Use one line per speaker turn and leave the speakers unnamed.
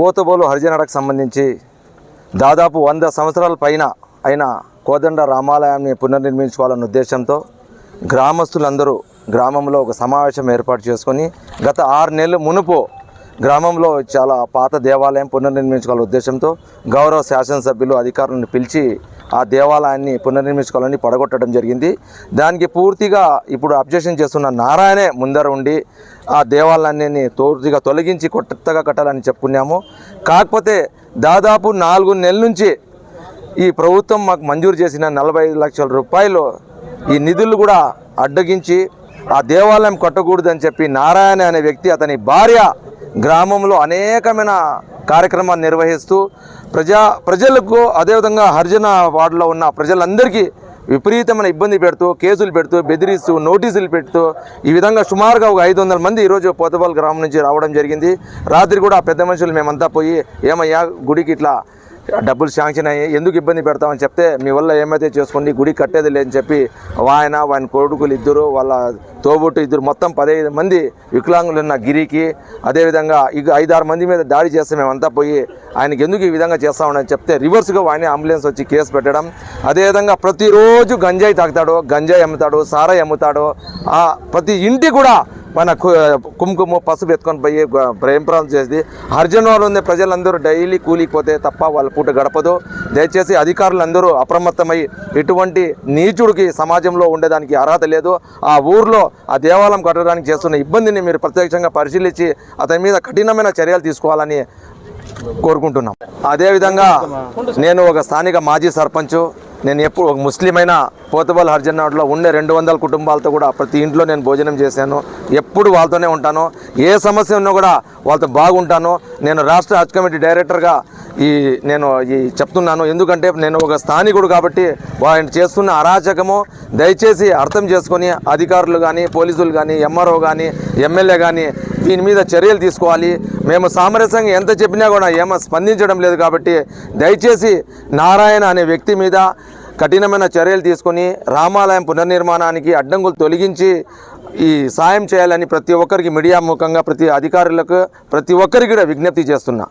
పోతబోలు హరిజనడకు సంబంధించి దాదాపు వంద సంవత్సరాల పైన అయిన కోదండ రామాలయాన్ని పునర్నిర్మించుకోవాలన్న ఉద్దేశంతో గ్రామస్తులందరూ గ్రామంలో ఒక సమావేశం ఏర్పాటు చేసుకొని గత ఆరు నెలలు మునుపు గ్రామంలో చాలా పాత దేవాలయం పునర్నిర్మించుకోవాలనే ఉద్దేశంతో గౌరవ శాసనసభ్యులు అధికారులను పిలిచి ఆ దేవాలయాన్ని పునర్నిర్మించుకోవాలని పడగొట్టడం జరిగింది. దానికి పూర్తిగా ఇప్పుడు అబ్జెక్షన్ చేస్తున్న నారాయణే ముందర ఉండి ఆ దేవాలయాన్ని పూర్తిగా తొలగించి కొత్తగా కట్టాలని చెప్పుకున్నాము. కాకపోతే దాదాపు నాలుగు నెలల నుంచి ఈ ప్రభుత్వం మాకు మంజూరు చేసిన నలభై లక్షల రూపాయలు ఈ నిధులు కూడా అడ్డగించి ఆ దేవాలయం కట్టకూడదని చెప్పి నారాయణ అనే వ్యక్తి అతని భార్య గ్రామంలో అనేకమైన కార్యక్రమాలు నిర్వహిస్తూ ప్రజా ప్రజలకు అదేవిధంగా హరిజన వార్డులో ఉన్న ప్రజలందరికీ విపరీతమైన ఇబ్బంది పెడుతూ కేసులు పెడుతూ బెదిరిస్తూ నోటీసులు పెడుతూ ఈ విధంగా సుమారుగా ఒక ఐదు వందల మంది ఈరోజు పోతపాల్ గ్రామం నుంచి రావడం జరిగింది. రాత్రి కూడా పెద్ద మనుషులు మేమంతా పోయి ఏమయ్యా గుడికి ఇట్లా డబ్బులు శాంక్షన్ అయ్యి ఎందుకు ఇబ్బంది పెడతామని చెప్తే మీ వల్ల ఏమైతే చేసుకోండి గుడి కట్టేది లేదని చెప్పి ఆయన ఆయన కొడుకులు ఇద్దరు వాళ్ళ తోబుట్టు ఇద్దరు మొత్తం పదహైదు మంది వికలాంగులు ఉన్న గిరికి అదేవిధంగా ఇక ఐదారు మంది మీద దాడి చేస్తే మేమంతా పోయి ఆయనకి ఎందుకు ఈ విధంగా చేస్తామని చెప్తే రివర్స్గా ఆయన అంబులెన్స్ వచ్చి కేసు పెట్టడం. అదేవిధంగా ప్రతిరోజు గంజాయి తాగుతాడు గంజాయి అమ్ముతాడు సారాయి అమ్ముతాడు. ప్రతి ఇంటి కూడా మన కు- కుంకుమ పసుపు ఎత్తుకొని పోయి గ- చేసి హర్జన్వాలు ఉండే ప్రజలందరూ డైలీ కూలికి పోతే తప్ప వాళ్ళ పూట గడపదు. దయచేసి అధికారులందరూ అప్రమత్తమై ఇటువంటి నీచుడికి సమాజంలో ఉండేదానికి అర్హత లేదు. ఆ ఊర్లో ఆ దేవాలయం కట్టడానికి చేస్తున్న ఇబ్బందిని మీరు ప్రత్యక్షంగా పరిశీలించి అతని మీద కఠినమైన చర్యలు తీసుకోవాలని కోరుకుంటున్నాం. అదేవిధంగా నేను ఒక స్థానిక మాజీ సర్పంచ్ నేను ఎప్పుడు ఒక ముస్లిం అయిన పోతబాల్ హర్జన్నాడులో ఉండే రెండు వందల కుటుంబాలతో కూడా ప్రతి ఇంట్లో నేను భోజనం చేశాను. ఎప్పుడు వాళ్ళతోనే ఉంటాను. ఏ సమస్య ఉన్నా కూడా వాళ్ళతో బాగుంటాను. నేను రాష్ట్ర హజ్ కమిటీ డైరెక్టర్గా ఈ నేను ఈ చెప్తున్నాను. ఎందుకంటే నేను ఒక స్థానికుడు కాబట్టి ఆయన చేస్తున్న అరాచకము దయచేసి అర్థం చేసుకొని అధికారులు కానీ పోలీసులు కానీ ఎంఆర్ఓ కానీ ఎమ్మెల్యే కానీ దీని మీద చర్యలు తీసుకోవాలి. మేము సామరస్యంగా ఎంత చెప్పినా కూడా ఏమో స్పందించడం లేదు కాబట్టి దయచేసి నారాయణ అనే వ్యక్తి మీద కఠినమైన చర్యలు తీసుకొని రామాలయం పునర్నిర్మాణానికి అడ్డంకులు తొలగించి ఈ సాయం చేయాలని ప్రతి ఒక్కరికి మీడియా ముఖంగా ప్రతి అధికారులకు ప్రతి ఒక్కరికి కూడా విజ్ఞప్తి చేస్తున్నా.